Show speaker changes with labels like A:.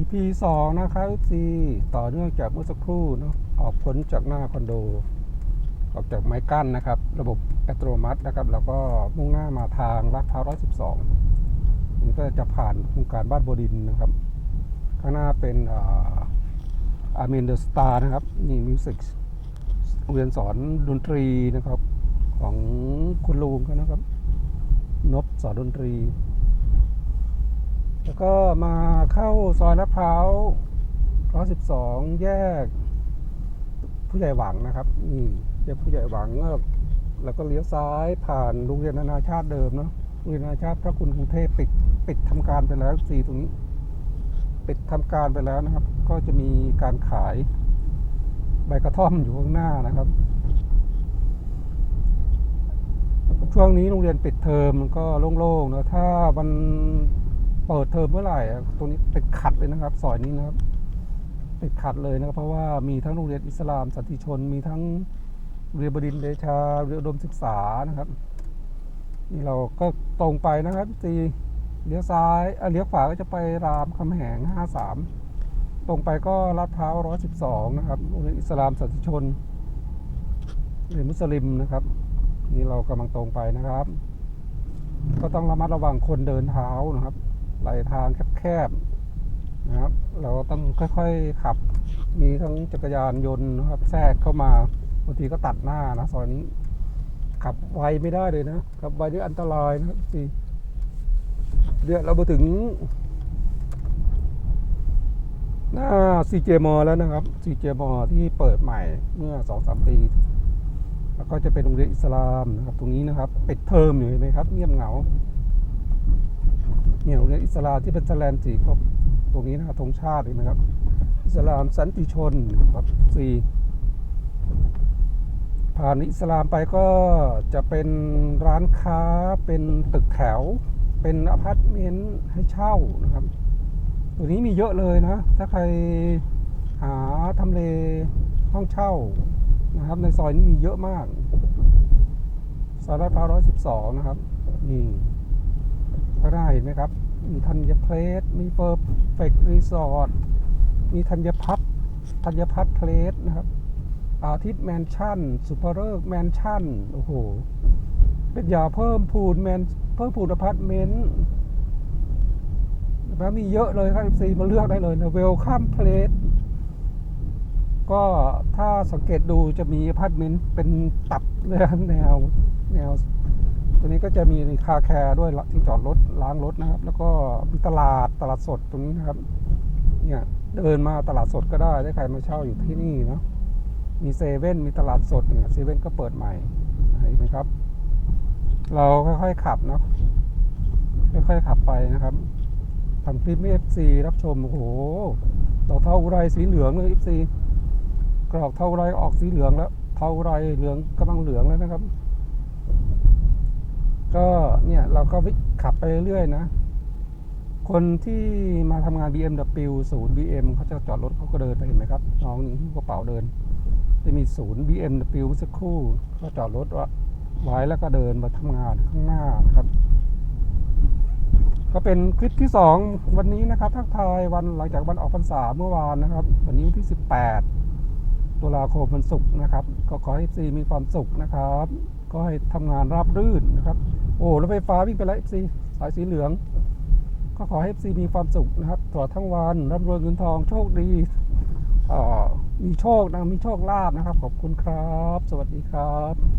A: EP 2 นะครับ FC ต่อเนื่องจากเมื่อสักครู่เนาะออกพ้นจากหน้าคอนโด ออกจากไม้กั้นนะครับ ระบบอัตโนมัตินะครับ แล้วก็มุ่งหน้ามาทางลาดพร้าว112นี่ก็จะผ่านโครงการบ้านบดินนะครับ ข้างหน้าเป็นอาร์เมนเดอร์สตาร์นะครับ นี่มิวสิกเรียนสอนดนตรีนะครับ ของคุณลุงเขานะครับ นบสอนดนตรี แล้วก็มาเข้าซอยลาดพร้าว112แยก ผู้ใหญ่หวังนะครับนี่แยกผู้ใหญ่หวังแล้วแล้วก็เลี้ยวซ้ายผ่านโรงเรียนนานาชาติเดิมเนาะโรงเรียนนานาชาติพระคุณกรุงเทพปิดปิดทำการไปแล้วสี่ตรงนี้ปิดทำการไปแล้วนะครับ ก็จะมีการขายใบกระท่อมอยู่ข้างหน้านะครับ ช่วงนี้โรงเรียนปิดเทอมก็โล่งๆนะถ้ามัน เปิดเทอมเมื่อไหร่ตรงนี้ติดขัดเลยนะครับ ซอยนี้นะครับ ติดขัดเลยนะครับ เพราะว่ามีทั้งโรงเรียนอิสลามสันติชน มีทั้งเรียบดินทร์เดชาเรียอดมศึกษานะครับนี่เราก็ตรงไปนะครับตีเลี้ยวซ้ายเอ่อเลี้ยวขวาก็จะไปรามคำแหง 53 ตรงไปก็ลาดพร้าว 112 นะครับโรงเรียนอิสลามสันติชนเรียนมุสลิมนะครับ นี่เรากำลังตรงไปนะครับ ก็ต้องระมัดระวังคนเดินเท้านะครับ ไหลทางแคบๆนะครับ เราต้องค่อยๆขับ มีทั้งจักรยานยนต์นะครับแทรกเข้ามาบางทีก็ตัดหน้านะซอยนี้ ขับไวไม่ได้เลยนะขับไวนี่อันตรายนะครับสิเดี๋ยวเรามาถึง หน้า CJ m แล้วนะครับ CJ m ที่เปิดใหม่เมื่อ2-3ปีแล้วก็จะเป็นโรงเรียนอิสลามนะครับ ตรงนี้นะครับปิดเทอมอยู่เห็นไหมครับ เงียบเหงา เนี่ยโรงเรียนอิ สลามที่เป็นแสแลนสีครบตรงนี้นะครับธงชาติเห็นไหมครับอิสลามสันติชนครับสี่ผ่านอิสลามไปก็จะเป็นร้านค้าเป็นตึกแถว เป็นอพาร์ตเมนต์ให้เช่านะครับ ตัวนี้มีเยอะเลยนะ ถ้าใครหาทำเลห้องเช่านะครับ ในซอยนี้มีเยอะมากซอยลาดพร้าวร้อยสิบสองนะครับนี่ ข้างหน้เห็นไหมครับ มีธัญเพลสมีเฟอร์เฟกรีสอร์ทมีธัญพัฒน์ธัญพัฒน์เพลสนะครับ อาทิตย์แมนชั่นสุภเริกแมนชั่นโอ้โห เป็นยาเพิ่มพูนแมนเพิ่มพูนอพาร์ตเมนต์แล้วมีเยอะเลยครับซีมาเลือกได้เลยนะเวลคัมเพลสก็ถ้าสังเกตดูจะมีอพาร์ตเมนต์เป็นตับเลยครับแนวแนว ตัวนี้ก็จะมีคาแคร์ด้วยที่จอดรถล้างรถนะครับ แล้วก็มีตลาดตลาดสดตรงนี้นะครับ เนี่ยเดินมาตลาดสดก็ได้ถ้าใครมาเช่าอยู่ที่นี่เนาะมีเซเว่นมีตลาดสดเนี่ยเซเว่นก็เปิดใหม่เห็นไหมครับ เราค่อยๆขับเนาะค่อยๆขับไปนะครับทำคลิปเอฟซีรับชมโอ้โหดอกเทาไรสีเหลืองเลยเอฟซีกรอกเทาไรออกสีเหลืองแล้ว เทาไรเหลืองกำลังเหลืองแล้วนะครับ ก็เนี่ยเราก็ขับไปเรื่อยๆนะ คนที่มาทำงาน BMW ศูนย์ BM เขาจะจอดรถเขาก็เดินไปเห็นไหมครับ น้องนี่ที่กระเป๋าเดิน จะมีศูนย์ BMW สักครู่ก็จอดรถไว้แล้วก็เดินมาทำงานข้างหน้านะครับ ก็เป็นคลิปที่สองวันนี้นะครับทักทายวันหลังจากวันออกพรรษาเมื่อวานนะครับ วันนี้วันที่18 ตุลาคมวันศุกร์นะครับ ก็ขอให้ FC มีความสุขนะครับ ก็ให้ทำงานราบรื่นนะครับ โอ้รถไฟฟ้าวิ่งไปแล้ว FC สายสีเหลือง ก็ขอให้ FC มีความสุขนะครับตลอดทั้งวันร่ำรวยเงินทองโชคดีอ่อมีโชคนะมีโชคลาภนะครับ ขอบคุณครับ สวัสดีครับ